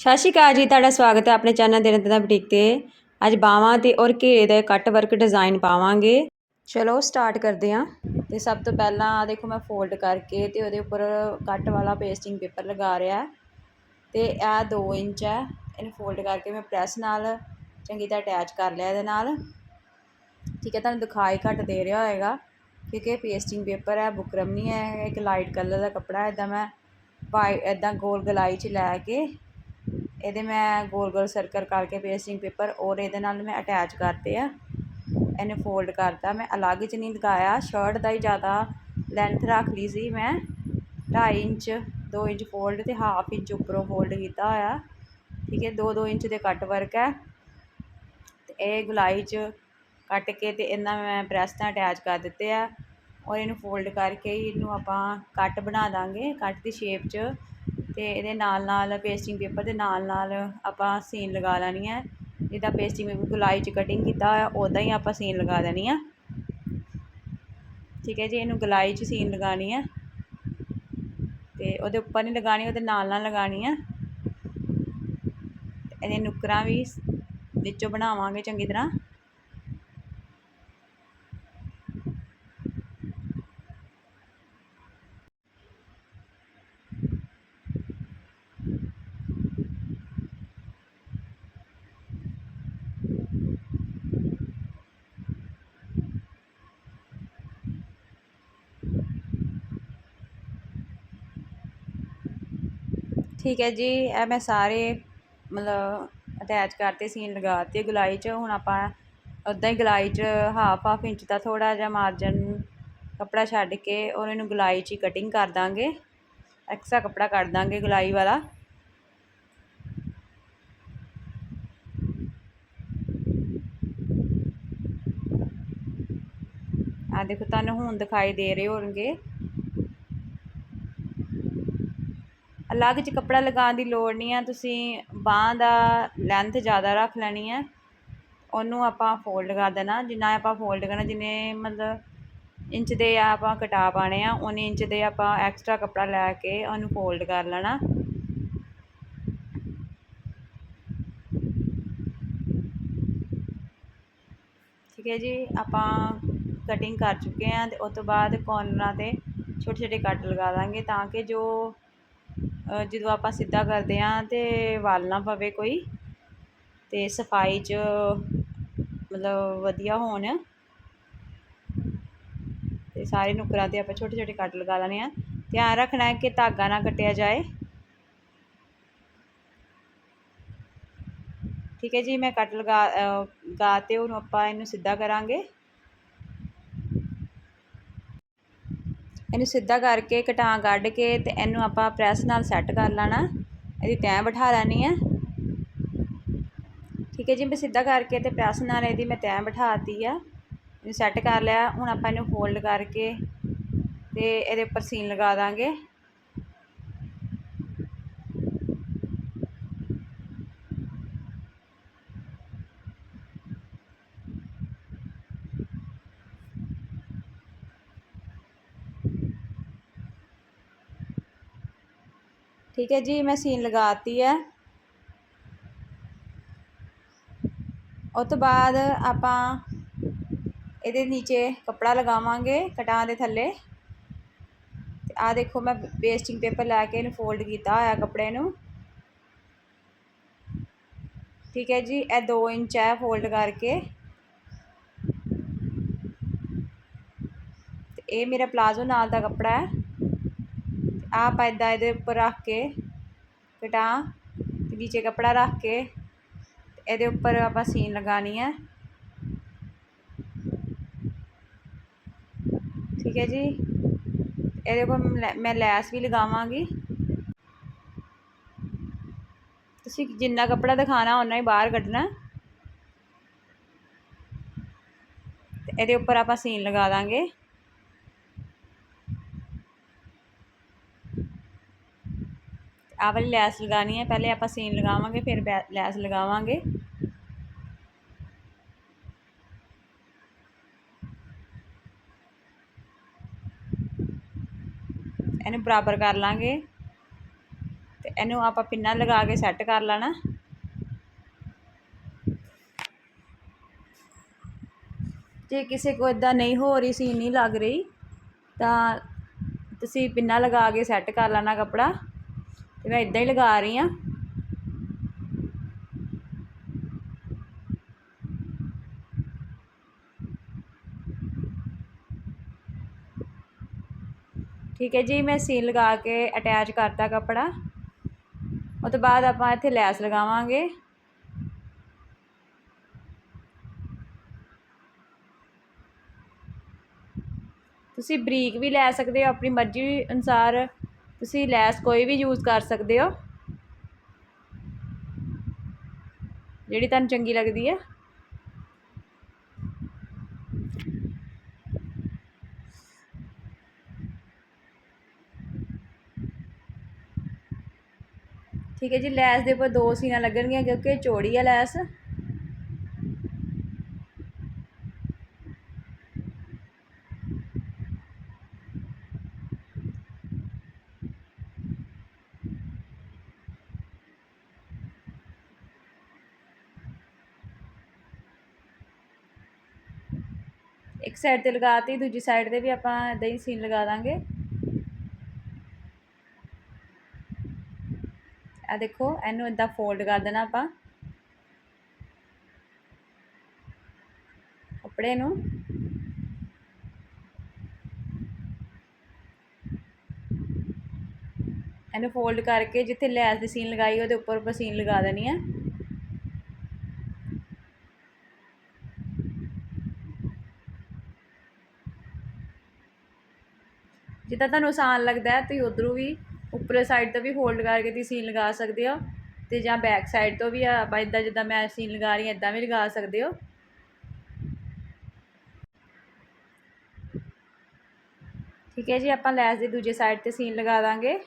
ਸਤਿ ਸ਼੍ਰੀ ਅਕਾਲ ਜੀ, ਤੁਹਾਡਾ ਸਵਾਗਤ ਹੈ ਆਪਣੇ ਚੈਨਲ ਦੇ ਦਾ ਬੁਟੀਕ ਤੇ। ਅੱਜ ਬਾਵਾਂ ਤੇ ਔਰ ਘੇਰੇ ਦਾ ਕੱਟ ਵਰਕ ਡਿਜ਼ਾਈਨ ਪਾਵਾਂਗੇ। ਚਲੋ ਸਟਾਰਟ ਕਰਦੇ ਹਾਂ। ਤੇ ਸਭ ਤੋਂ ਪਹਿਲਾਂ ਆ ਦੇਖੋ ਮੈਂ ਫੋਲਡ ਕਰਕੇ ਤੇ ਉਹਦੇ ਉੱਪਰ ਕੱਟ ਵਾਲਾ ਪੇਸਟਿੰਗ ਪੇਪਰ ਲਗਾ ਰਿਹਾ। ਤੇ ਇਹ 2 ਇੰਚ ਹੈ। ਇਹਨੂੰ ਫੋਲਡ ਕਰਕੇ ਮੈਂ ਪ੍ਰੈਸ ਨਾਲ ਚੰਗੀ ਤਰ੍ਹਾਂ ਅਟੈਚ ਕਰ ਲਿਆ ਇਹਦੇ ਨਾਲ। ਠੀਕ ਹੈ, ਤੁਹਾਨੂੰ ਦਿਖਾਈ ਘੱਟ ਦੇ ਰਿਹਾ ਹੋਏਗਾ। ਕਿਉਂਕਿ ਪੇਸਟਿੰਗ ਪੇਪਰ ਹੈ, ਬੁਕਰਮ ਨਹੀਂ ਹੈ। ਇੱਕ ਲਾਈਟ ਕਲਰ ਦਾ ਕੱਪੜਾ ਇਦਾਂ ਮੈਂ ਵਾਈ ਇਦਾਂ ਗੋਲ ਗਲਾਈ 'ਚ ਲੈ ਕੇ ਇਹਦੇ ਮੈਂ ਗੋਲ ਗੋਲ ਸਰਕਲ ਕਰਕੇ ਪੇਸਟਿੰਗ ਪੇਪਰ ਔਰ ਇਹਦੇ ਨਾਲ ਮੈਂ ਅਟੈਚ ਕਰਤੇ ਆ। ਇਹਨੇ ਫੋਲਡ ਕਰਤਾ। ਮੈਂ ਅਲੱਗ 'ਚ ਨਹੀਂ ਲਗਾਇਆ। ਸ਼ਰਟ ਦਾ ਹੀ ਜ਼ਿਆਦਾ ਲੈਂਥ ਰੱਖ ਲਈ ਸੀ ਮੈਂ। 2.5 ਇੰਚ 2 ਇੰਚ ਫੋਲਡ ਤੇ ਹਾਫ ਇੰਚ ਉੱਪਰੋਂ ਫੋਲਡ ਕੀਤਾ ਹੋਇਆ। ਠੀਕ ਹੈ 2-2 ਇੰਚ ਦੇ ਕੱਟ ਵਰਕ ਹੈ। ਤੇ ਇਹ ਗੁਲਾਈ 'ਚ ਕੱਟ ਕੇ ਤੇ ਇਹਨਾਂ ਮੈਂ ਪ੍ਰੈਸ ਨਾਲ ਅਟੈਚ ਕਰ ਦਿੱਤੇ ਆ। ਔਰ ਇਹਨੂੰ ਫੋਲਡ ਕਰਕੇ ਇਹਨੂੰ ਆਪਾਂ ਕੱਟ ਬਣਾ ਦਾਂਗੇ। ਕੱਟ ਦੀ ਸ਼ੇਪ 'ਚ। ਅਤੇ ਇਹਦੇ ਨਾਲ ਨਾਲ ਪੇਸਟਿੰਗ ਪੇਪਰ ਦੇ ਨਾਲ ਨਾਲ ਆਪਾਂ ਸੀਨ ਲਗਾ ਲੈਣੀ ਹੈ। ਜਿੱਦਾਂ ਪੇਸਟਿੰਗ ਪੇਪਰ ਗੁਲਾਈ 'ਚ ਕਟਿੰਗ ਕੀਤਾ ਹੋਇਆ ਉੱਦਾਂ ਹੀ ਆਪਾਂ ਸੀਨ ਲਗਾ ਦੇਣੀ ਆ। ਠੀਕ ਹੈ ਜੀ, ਇਹਨੂੰ ਗਲਾਈ 'ਚ ਸੀਨ ਲਗਾਣੀ ਹੈ ਤੇ ਉਹਦੇ ਉੱਪਰ ਨਹੀਂ ਲਗਾਣੀ ਉਹਦੇ ਨਾਲ ਨਾਲ ਲਗਾਣੀ ਹੈ ਇਹਦੇ ਨੁਕਰਾਂ ਵੀ ਵਿੱਚੋਂ ਬਣਾਵਾਂਗੇ ਚੰਗੀ ਤਰ੍ਹਾਂ। ਠੀਕ ਹੈ ਜੀ, ਇਹ ਮੈਂ ਸਾਰੇ ਮਤਲਬ ਅਟੈਚ ਕਰਤੇ ਸੀਨ ਲਗਾ ਤੇ ਗੁਲਾਈ 'ਚ। ਹੁਣ ਆਪਾਂ ਉੱਦਾਂ ਹੀ ਗੁਲਾਈ 'ਚ ਹਾਫ ਹਾਫ ਇੰਚ ਦਾ ਥੋੜ੍ਹਾ ਜਿਹਾ ਮਾਰਜਨ ਕੱਪੜਾ ਛੱਡ ਕੇ ਔਰ ਇਹਨੂੰ ਗੁਲਾਈ 'ਚ ਹੀ ਕਟਿੰਗ ਕਰ ਦਾਂਗੇ। ਐਕਸਟਰਾ ਕੱਪੜਾ ਕੱਢ ਦਾਂਗੇ ਗੁਲਾਈ ਵਾਲਾ। ਆ ਦੇਖੋ, ਤੁਹਾਨੂੰ ਹੁਣ ਦਿਖਾਈ ਦੇ ਰਹੇ ਹੋਣਗੇ। ਅਲੱਗ 'ਚ ਕੱਪੜਾ ਲਗਾਉਣ ਦੀ ਲੋੜ ਨਹੀਂ ਹੈ ਤੁਸੀਂ ਬਾਂਹ ਦਾ ਲੈਂਥ ਜ਼ਿਆਦਾ ਰੱਖ ਲੈਣੀ ਹੈ ਉਹਨੂੰ ਆਪਾਂ ਫੋਲਡ ਕਰ ਦੇਣਾ, ਜਿੰਨਾ ਆਪਾਂ ਫੋਲਡ ਕਰਨਾ, ਜਿੰਨੇ ਮਤਲਬ ਇੰਚ ਦੇ ਆਪਾਂ ਕਟਾ ਪਾਉਣੇ ਆ ਉਨੇ ਇੰਚ ਦੇ ਆਪਾਂ ਐਕਸਟਰਾ ਕੱਪੜਾ ਲੈ ਕੇ ਉਹਨੂੰ ਫੋਲਡ ਕਰ ਲੈਣਾ। ਠੀਕ ਹੈ ਜੀ, ਆਪਾਂ ਕਟਿੰਗ ਕਰ ਚੁੱਕੇ ਹਾਂ ਅਤੇ ਉਹ ਤੋਂ ਬਾਅਦ ਕੋਰਨਰਾਂ ਤੇ ਛੋਟੇ ਛੋਟੇ ਕੱਟ ਲਗਾ ਦਾਂਗੇ ਤਾਂ ਕਿ ਜੋ ਜਦੋਂ ਆਪਾਂ ਸਿੱਧਾ ਕਰਦੇ ਹਾਂ ਤੇ ਵਲ ਨਾ ਪਵੇ ਕੋਈ ਅਤੇ ਸਫ਼ਾਈ 'ਚ ਮਤਲਬ ਵਧੀਆ ਹੋਣ ਅਤੇ ਸਾਰੇ ਨੁਕਰਾਂ ਤੇ ਆਪਾਂ ਛੋਟੇ ਛੋਟੇ ਕੱਟ ਲਗਾ ਲੈਣੇ ਆ ਧਿਆਨ ਰੱਖਣਾ ਹੈ ਕਿ ਧਾਗਾ ਨਾ ਕੱਟਿਆ ਜਾਏ। ਠੀਕ ਹੈ ਜੀ, ਮੈਂ ਕੱਟ ਲਗਾ ਗਾ ਤੇ ਉਹਨੂੰ ਆਪਾਂ ਇਹਨੂੰ ਸਿੱਧਾ ਕਰਾਂਗੇ। ਇਹਨੂੰ ਸਿੱਧਾ ਕਰਕੇ ਕਟਾਂ ਕੱਢ ਕੇ ਤੇ ਇਹਨੂੰ ਆਪਾਂ ਪ੍ਰੈਸ ਨਾਲ ਸੈੱਟ ਕਰ ਲੈਣਾ। ਇਹਦੀ ਤੈਂ ਬਿਠਾ ਲੈਣੀ ਹੈ ਠੀਕ ਹੈ ਜੀ ਮੈਂ ਸਿੱਧਾ ਕਰਕੇ ਤੇ ਪ੍ਰੈਸ ਨਾਲ ਇਹਦੀ ਮੈਂ ਤੈਂ ਬਿਠਾਤੀ ਆ। ਇਹਨੂੰ ਸੈੱਟ ਕਰ ਲਿਆ। ਹੁਣ ਆਪਾਂ ਇਹਨੂੰ ਫੋਲਡ ਕਰਕੇ ਤੇ ਇਹਦੇ ਉੱਪਰ ਸੀਨ ਲਗਾ ਦਾਂਗੇ। ਠੀਕ ਹੈ ਜੀ, ਮੈਂ ਸੀਨ ਲਗਾਤੀ ਹੈ। ਉਸ ਤੋਂ ਬਾਅਦ ਆਪਾਂ ਇਹਦੇ ਨੀਚੇ ਕੱਪੜਾ ਲਗਾਵਾਂਗੇ ਕਟਾਂ ਦੇ ਥੱਲੇ। ਤੇ ਆ ਦੇਖੋ, ਮੈਂ ਪੇਸਟਿੰਗ ਪੇਪਰ ਲੈ ਕੇ ਇਹਨੂੰ ਫੋਲਡ ਕੀਤਾ ਹੋਇਆ ਕੱਪੜੇ ਨੂੰ। ਠੀਕ ਹੈ ਜੀ, ਇਹ 2 ਇੰਚ ਹੈ ਫੋਲਡ ਕਰਕੇ। ਤੇ ਇਹ ਮੇਰਾ ਪਲਾਜ਼ੋ ਨਾਲ ਦਾ ਕੱਪੜਾ ਹੈ। ਆਪ ਇਦਾਂ ਇਹਦੇ ਉੱਪਰ ਰੱਖ ਕੇ ਕਟਾਂ ਅਤੇ ਨੀਚੇ ਕੱਪੜਾ ਰੱਖ ਕੇ ਇਹਦੇ ਉੱਪਰ ਆਪਾਂ ਸੀਨ ਲਗਾਣੀ ਹੈ। ਠੀਕ ਹੈ ਜੀ। ਇਹਦੇ ਉੱਪਰ ਮੈਂ ਲੈਸ ਵੀ ਲਗਾਵਾਂਗੀ। ਤੁਸੀਂ ਜਿੰਨਾ ਕੱਪੜਾ ਦਿਖਾਣਾ ਉਹਨਾਂ ਹੀ ਬਾਹਰ ਕੱਢਣਾ। ਇਹਦੇ ਉੱਪਰ ਆਪਾਂ ਸੀਨ ਲਗਾ ਦਾਂਗੇ। ਆਹ ਵਾਲੀ ਲੈਸ ਲਗਾਣੀ ਹੈ, ਪਹਿਲੇ ਆਪਾਂ ਸੀਨ ਲਗਾਵਾਂਗੇ, ਫਿਰ ਲੈਸ ਲਗਾਵਾਂਗੇ। ਇਹਨੂੰ ਬਰਾਬਰ ਕਰ ਲਾਂਗੇ। ਤੇ ਇਹਨੂੰ ਆਪਾਂ ਪਿੰਨਾ ਲਗਾ ਕੇ ਸੈੱਟ ਕਰ ਲੈਣਾ। ਜੇ ਕਿਸੇ ਕੋ ਇਦਾਂ ਨਹੀਂ ਹੋ ਰਹੀ ਸੀ ਨਹੀਂ ਲੱਗ ਰਹੀ, ਤਾਂ ਤੁਸੀਂ ਪਿੰਨਾ ਲਗਾ ਕੇ ਸੈੱਟ ਕਰ ਲੈਣਾ ਕਪੜਾ। ਤੇ ਮੈਂ ਇਦਾਂ ਹੀ ਲਗਾ ਰਹੀ ਆ ਠੀਕ ਹੈ ਜੀ, ਮੈਂ ਸੀਨ ਲਗਾ ਕੇ ਅਟੈਚ ਕਰਤਾ ਕੱਪੜਾ। ਉਹ ਤੋਂ ਬਾਅਦ ਆਪਾਂ ਇੱਥੇ ਲੈਸ ਲਗਾਵਾਂਗੇ। ਤੁਸੀਂ ਬਰੀਕ ਵੀ ਲੈ ਸਕਦੇ ਹੋ, ਆਪਣੀ ਮਰਜ਼ੀ ਅਨੁਸਾਰ। ਤੁਸੀਂ ਲੈਸ ਕੋਈ ਵੀ ਯੂਜ਼ ਕਰ ਸਕਦੇ ਹੋ। ਜਿਹੜੀ ਤੁਹਾਨੂੰ ਚੰਗੀ ਲੱਗਦੀ ਹੈ। ਠੀਕ ਹੈ ਜੀ, ਲੈਸ ਦੇ ਉੱਪਰ ਦੋ ਸੀਨਾ ਲੱਗਣਗੀਆਂ ਕਿਉਂਕਿ ਚੌੜੀ ਹੈ ਲੈਸ। ਇੱਕ ਸਾਈਡ ਤੇ ਲਗਾਤੀ ਦੂਜੀ ਸਾਈਡ ਤੇ ਵੀ ਆਪਾਂ ਇਦਾਂ ਹੀ ਸੀਨ ਲਗਾ ਦਾਂਗੇ। ਆ ਦੇਖੋ, ਇਹਨੂੰ ਇਦਾਂ ਫੋਲਡ ਕਰ ਦੇਣਾ ਆਪਾਂ। ਕੱਪੜੇ ਨੂੰ। ਇਹਨੂੰ ਫੋਲਡ ਕਰਕੇ ਜਿੱਥੇ ਲੈਸ ਦੀ ਸੀਨ ਲਗਾਈ, ਉਹਦੇ ਉੱਪਰ ਉੱਪਰ ਸੀਨ ਲਗਾ ਦੇਣੀ ਹੈ ਜਿੱਦਾਂ ਤੁਹਾਨੂੰ ਆਸਾਨ ਲੱਗਦਾ ਹੈ, ਤੁਸੀਂ ਉੱਧਰੋਂ ਵੀ ਉੱਪਰਲੇ ਸਾਈਡ ਤੋਂ ਵੀ ਹੋਲਡ ਕਰਕੇ ਤੁਸੀਂ ਸੀਨ ਲਗਾ ਸਕਦੇ ਹੋ ਅਤੇ ਜਾਂ ਬੈਕ ਸਾਈਡ ਤੋਂ ਵੀ ਆਪਾਂ ਇੱਦਾਂ ਜਿੱਦਾਂ ਮੈਂ ਸੀਨ ਲਗਾ ਰਹੀ ਹਾਂ ਇੱਦਾਂ ਵੀ ਲਗਾ ਸਕਦੇ ਹੋ। ਠੀਕ ਹੈ ਜੀ, ਆਪਾਂ ਲੈਸ ਦੇ ਦੂਜੇ ਸਾਈਡ ਤੇ ਸੀਨ ਲਗਾ ਦਾਂਗੇ।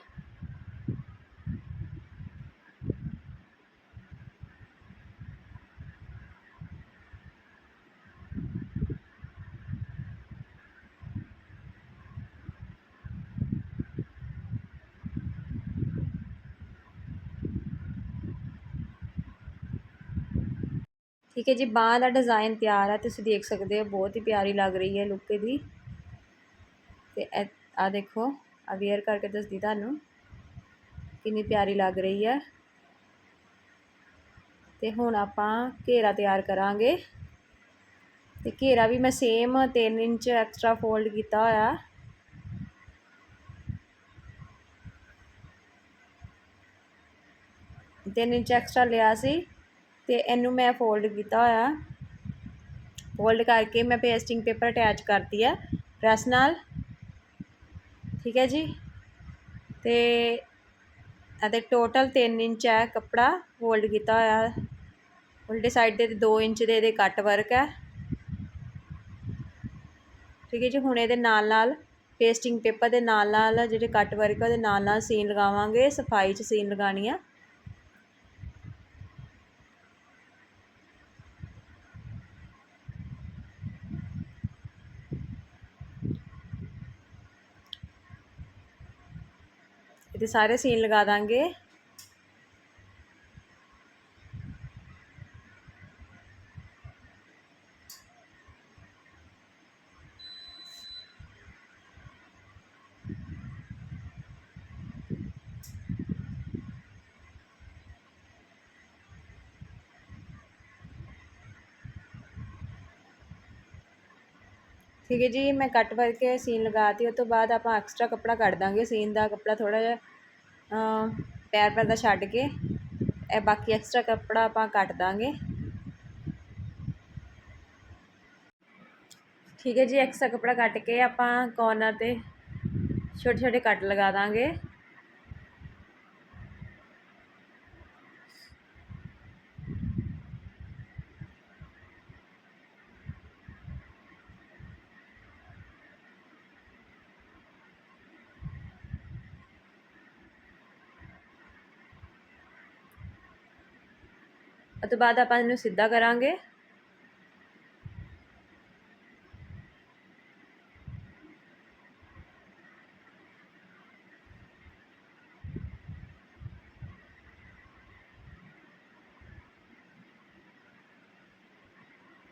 ਠੀਕ ਹੈ ਜੀ, ਬਾਹ ਦਾ ਡਿਜ਼ਾਈਨ ਤਿਆਰ ਹੈ ਤੁਸੀਂ ਦੇਖ ਸਕਦੇ ਹੋ, ਬਹੁਤ ਹੀ ਪਿਆਰੀ ਲੱਗ ਰਹੀ ਹੈ ਲੁੱਕ ਇਹਦੀ। ਤੇ ਆ ਦੇਖੋ ਆ ਵੇਅਰ ਕਰਕੇ ਦੱਸਦੀ ਤੁਹਾਨੂੰ ਕਿੰਨੀ ਪਿਆਰੀ ਲੱਗ ਰਹੀ ਹੈ। ਤੇ ਹੁਣ ਆਪਾਂ ਘੇਰਾ ਤਿਆਰ ਕਰਾਂਗੇ। ਤੇ ਘੇਰਾ ਵੀ ਮੈਂ ਸੇਮ 3 ਇੰਚ ਐਕਸਟਰਾ ਫੋਲਡ ਕੀਤਾ ਹੋਇਆ। ਤਿੰਨ ਇੰਚ ਐਕਸਟਰਾ ਲਿਆ ਸੀ। ਅਤੇ ਇਹਨੂੰ ਮੈਂ ਫੋਲਡ ਕੀਤਾ ਹੋਇਆ। ਫੋਲਡ ਕਰਕੇ ਮੈਂ ਪੇਸਟਿੰਗ ਪੇਪਰ ਅਟੈਚ ਕਰਤੀ ਹੈ ਪ੍ਰੈਸ ਨਾਲ। ਠੀਕ ਹੈ ਜੀ? ਤੇ ਅਤੇ ਟੋਟਲ 3 ਇੰਚ ਹੈ ਕੱਪੜਾ ਫੋਲਡ ਕੀਤਾ ਹੋਇਆ। ਉਲਟੇ ਸਾਈਡ ਦੇ 2 ਇੰਚ ਦੇ ਇਹਦੇ ਕੱਟ ਵਰਕ ਹੈ। ਠੀਕ ਹੈ ਜੀ? ਹੁਣ ਇਹਦੇ ਨਾਲ ਨਾਲ ਪੇਸਟਿੰਗ ਪੇਪਰ ਦੇ ਨਾਲ ਨਾਲ ਜਿਹੜੇ ਕੱਟ ਵਰਕ ਉਹਦੇ ਨਾਲ ਨਾਲ ਸੀਨ ਲਗਾਵਾਂਗੇ, ਸਫ਼ਾਈ 'ਚ ਸੀਨ ਲਗਾਣੀ ਆ। ਇਹਦੇ ਸਾਰੇ ਸੀਨ ਲਗਾ ਦਾਂਗੇ। ਠੀਕ ਹੈ ਜੀ, ਮੈਂ ਕੱਟ ਕਰਕੇ ਸੀਨ ਲਗਾਤੀ ਉਸ ਤੋਂ ਬਾਅਦ ਆਪਾਂ ਐਕਸਟਰਾ ਕੱਪੜਾ ਕੱਢ ਦਾਂਗੇ, ਸੀਨ ਦਾ ਕੱਪੜਾ ਥੋੜਾ ਜਿਹਾ ਪੈਰ ਪੈਰ ਦਾ ਛੱਡ ਕੇ ਇਹ ਬਾਕੀ ਐਕਸਟਰਾ ਕੱਪੜਾ ਆਪਾਂ ਕੱਟ ਦਾਂਗੇ। ਠੀਕ ਹੈ ਜੀ ਐਕਸਟਰਾ ਕੱਪੜਾ ਕੱਟ ਕੇ ਆਪਾਂ ਕੋਰਨਰ ਤੇ ਛੋਟੇ ਛੋਟੇ ਕੱਟ ਲਗਾ ਦਾਂਗੇ। ਉਸ ਤੋਂ ਬਾਅਦ ਆਪਾਂ ਇਹਨੂੰ ਸਿੱਧਾ ਕਰਾਂਗੇ।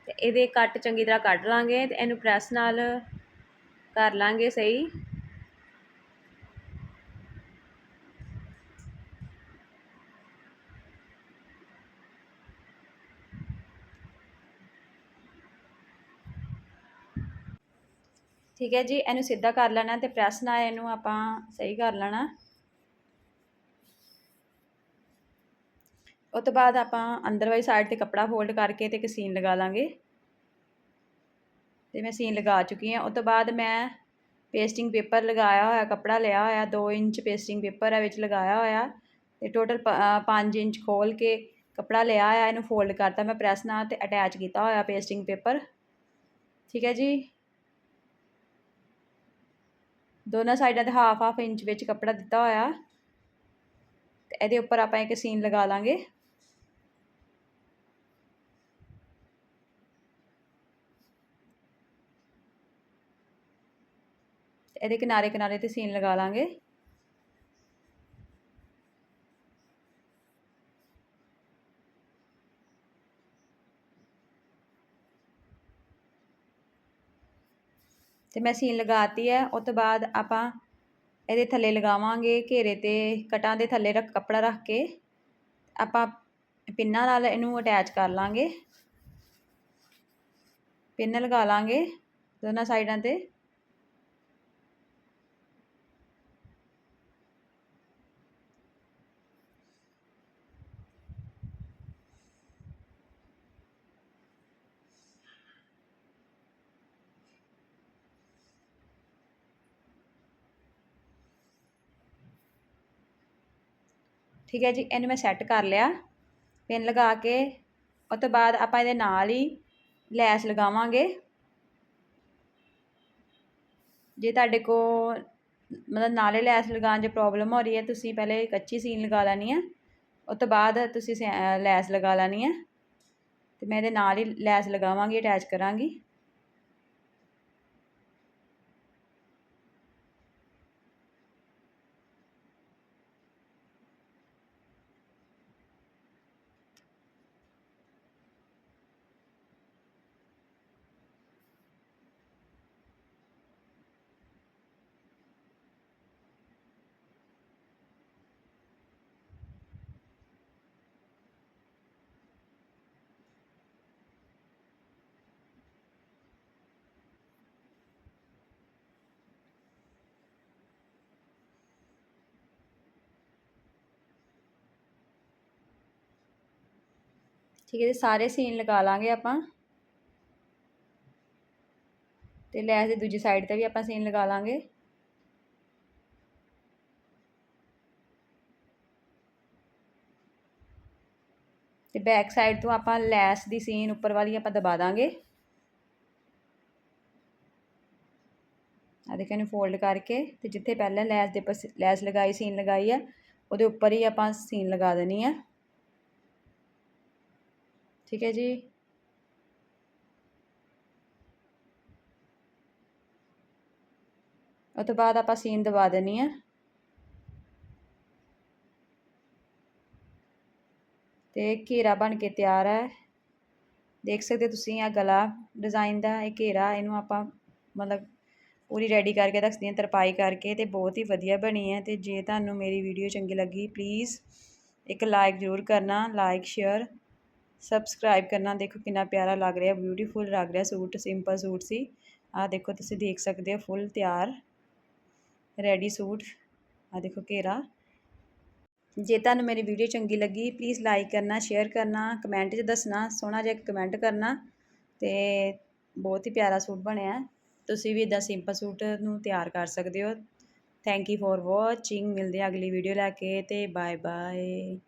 ਤੇ ਇਹਦੇ ਕੱਟ ਚੰਗੀ ਤਰ੍ਹਾਂ ਕੱਢ ਲਾਂਗੇ ਤੇ ਇਹਨੂੰ ਪ੍ਰੈਸ ਨਾਲ ਕਰ ਲਾਂਗੇ ਸਹੀ। ਠੀਕ ਹੈ ਜੀ, ਇਹਨੂੰ ਸਿੱਧਾ ਕਰ ਲੈਣਾ ਤੇ ਪ੍ਰੈਸ ਨਾਲ ਇਹਨੂੰ ਆਪਾਂ ਸਹੀ ਕਰ ਲੈਣਾ। ਉਸ ਤੋਂ ਬਾਅਦ ਆਪਾਂ ਅੰਦਰ ਵਾਲੀ ਸਾਈਡ ਤੇ ਕੱਪੜਾ ਫੋਲਡ ਕਰਕੇ ਤੇ ਇੱਕ ਸੀਨ ਲਗਾ ਲਾਂਗੇ। ਤੇ ਮੈਂ ਸੀਨ ਲਗਾ ਚੁੱਕੀ ਹਾਂ। ਉਸ ਤੋਂ ਬਾਅਦ ਮੈਂ ਪੇਸਟਿੰਗ ਪੇਪਰ ਲਗਾਇਆ ਹੋਇਆ, ਕੱਪੜਾ ਲਿਆ ਹੋਇਆ 2 ਇੰਚ ਪੇਸਟਿੰਗ ਪੇਪਰ ਹੈ ਵਿੱਚ ਲਗਾਇਆ ਹੋਇਆ। ਤੇ ਟੋਟਲ 5 ਇੰਚ ਖੋਲ ਕੇ ਕੱਪੜਾ ਲਿਆ ਹੋਇਆ, ਇਹਨੂੰ ਫੋਲਡ ਕਰਤਾ। ਮੈਂ ਪ੍ਰੈਸ ਨਾਲ ਤੇ ਅਟੈਚ ਕੀਤਾ ਹੋਇਆ ਪੇਸਟਿੰਗ ਪੇਪਰ ਠੀਕ ਹੈ ਜੀ। ਦੋਨਾਂ ਸਾਈਡਾਂ ਤੇ ਹਾਫ ਹਾਫ ਇੰਚ ਵਿੱਚ ਕੱਪੜਾ ਦਿੱਤਾ ਹੋਇਆ। ਤੇ ਇਹਦੇ ਉੱਪਰ ਆਪਾਂ ਇੱਕ ਸੀਨ ਲਗਾ ਲਾਂਗੇ। ਇਹਦੇ ਕਿਨਾਰੇ ਕਿਨਾਰੇ ਤੇ ਸੀਨ ਲਗਾ ਲਾਂਗੇ। ਤੇ ਮੈਂ ਸੀਨ ਲਗਾਤੀ ਹੈ ਉਸ ਤੋਂ ਬਾਅਦ ਆਪਾਂ ਇਹਦੇ ਥੱਲੇ ਲਗਾਵਾਂਗੇ ਘੇਰੇ ਤੇ ਕਟਾਂ ਦੇ ਥੱਲੇ ਰੱਖ, ਕੱਪੜਾ ਰੱਖ ਕੇ, ਆਪਾਂ ਪਿੰਨਾਂ ਨਾਲ ਇਹਨੂੰ ਅਟੈਚ ਕਰ ਲਾਂਗੇ। ਪਿੰਨ ਲਗਾ ਲਾਂਗੇ ਦੋਨਾਂ ਸਾਈਡਾਂ ਤੇ। ਠੀਕ ਹੈ ਜੀ, ਇਹਨੂੰ ਮੈਂ ਸੈੱਟ ਕਰ ਲਿਆ। ਪਿੰਨ ਲਗਾ ਕੇ ਉਸ ਤੋਂ ਬਾਅਦ ਆਪਾਂ ਇਹਦੇ ਨਾਲ ਹੀ ਲੈਸ ਲਗਾਵਾਂਗੇ। ਜੇ ਤੁਹਾਡੇ ਕੋ ਮਤਲਬ ਨਾਲੇ ਲੈਸ ਲਗਾਉਣ 'ਚ ਪ੍ਰੋਬਲਮ ਹੋ ਰਹੀ ਹੈ, ਤੁਸੀਂ ਪਹਿਲੇ ਕੱਚੀ ਸੀਨ ਲਗਾ ਲੈਣੀ ਹੈ। ਉਸ ਤੋਂ ਬਾਅਦ ਤੁਸੀਂ ਲੈਸ ਲਗਾ ਲੈਣੀ ਹੈ। ਤੇ ਮੈਂ ਇਹਦੇ ਨਾਲ ਹੀ ਲੈਸ ਲਗਾਵਾਂਗੀ ਅਟੈਚ ਕਰਾਂਗੀ। ਠੀਕ ਹੈ ਜੀ, ਸਾਰੇ ਸੀਨ ਲਗਾ ਲਾਂਗੇ ਆਪਾਂ। ਤੇ ਲੈਸ ਦੀ ਦੂਜੀ ਸਾਈਡ ਤੇ ਵੀ ਆਪਾਂ ਸੀਨ ਲਗਾ ਲਾਂਗੇ। ਤੇ ਬੈਕ ਸਾਈਡ ਤੋਂ ਆਪਾਂ ਲੈਸ ਦੀ ਸੀਨ ਉੱਪਰ ਵਾਲੀ ਆਪਾਂ ਦਬਾ ਦਾਂਗੇ। ਆ ਦੇਖੋ ਇਹਨੂੰ ਫੋਲਡ ਕਰਕੇ, ਤੇ ਜਿੱਥੇ ਪਹਿਲਾਂ ਲੈਸ ਦੇ ਲੈਸ ਲਗਾਈ ਸੀਨ ਲਗਾਈ ਆ, ਉਹਦੇ ਉੱਪਰ ਹੀ ਆਪਾਂ ਸੀਨ ਲਗਾ ਦੇਣੀ ਆ। ਠੀਕ ਹੈ ਜੀ। ਉਹ ਤੋਂ ਬਾਅਦ ਆਪਾਂ ਸੀਨ ਦਵਾ ਦੇਣੀ ਆ। ਤੇ ਘੇਰਾ ਬਣ ਕੇ ਤਿਆਰ ਹੈ। ਦੇਖ ਸਕਦੇ ਤੁਸੀਂ ਆ ਗਲਾ ਡਿਜ਼ਾਈਨ ਦਾ, ਇਹ ਘੇਰਾ, ਇਹਨੂੰ ਆਪਾਂ ਮਤਲਬ ਪੂਰੀ ਰੈਡੀ ਕਰਕੇ ਰੱਖਦੀ ਹਾਂ, ਤਰਪਾਈ ਕਰਕੇ ਤੇ ਬਹੁਤ ਹੀ ਵਧੀਆ ਬਣੀ ਹੈ ਤੇ ਜੇ ਤੁਹਾਨੂੰ ਮੇਰੀ ਵੀਡੀਓ ਚੰਗੀ ਲੱਗੀ ਪਲੀਜ਼ ਇੱਕ ਲਾਈਕ ਜ਼ਰੂਰ ਕਰਨਾ ਲਾਈਕ ਸ਼ੇਅਰ ਸਬਸਕ੍ਰਾਈਬ ਕਰਨਾ। ਦੇਖੋ ਕਿੰਨਾ ਪਿਆਰਾ ਲੱਗ ਰਿਹਾ ਬਿਊਟੀਫੁਲ ਲੱਗ ਰਿਹਾ ਸੂਟ ਸਿੰਪਲ ਸੂਟ ਸੀ। ਆ ਦੇਖੋ ਤੁਸੀਂ ਦੇਖ ਸਕਦੇ ਹੋ ਫੁੱਲ ਤਿਆਰ ਰੈਡੀ ਸੂਟ। ਆ ਦੇਖੋ ਘੇਰਾ। ਜੇ ਤੁਹਾਨੂੰ ਮੇਰੀ ਵੀਡੀਓ ਚੰਗੀ ਲੱਗੀ ਪਲੀਜ਼ ਲਾਈਕ ਕਰਨਾ ਸ਼ੇਅਰ ਕਰਨਾ ਕਮੈਂਟ 'ਚ ਦੱਸਣਾ, ਸੋਹਣਾ ਜਿਹਾ ਕਮੈਂਟ ਕਰਨਾ ਤੇ ਬਹੁਤ ਹੀ ਪਿਆਰਾ ਸੂਟ ਬਣਿਆ। ਤੁਸੀਂ ਵੀ ਇਦਾਂ ਸਿੰਪਲ ਸੂਟ ਨੂੰ ਤਿਆਰ ਕਰ ਸਕਦੇ ਹੋ। ਥੈਂਕ ਯੂ ਫॉर ਵਾਚਿੰਗ ਮਿਲਦੇ ਆ ਅਗਲੀ ਵੀਡੀਓ ਲੈ ਕੇ ਤੇ ਬਾਏ ਬਾਏ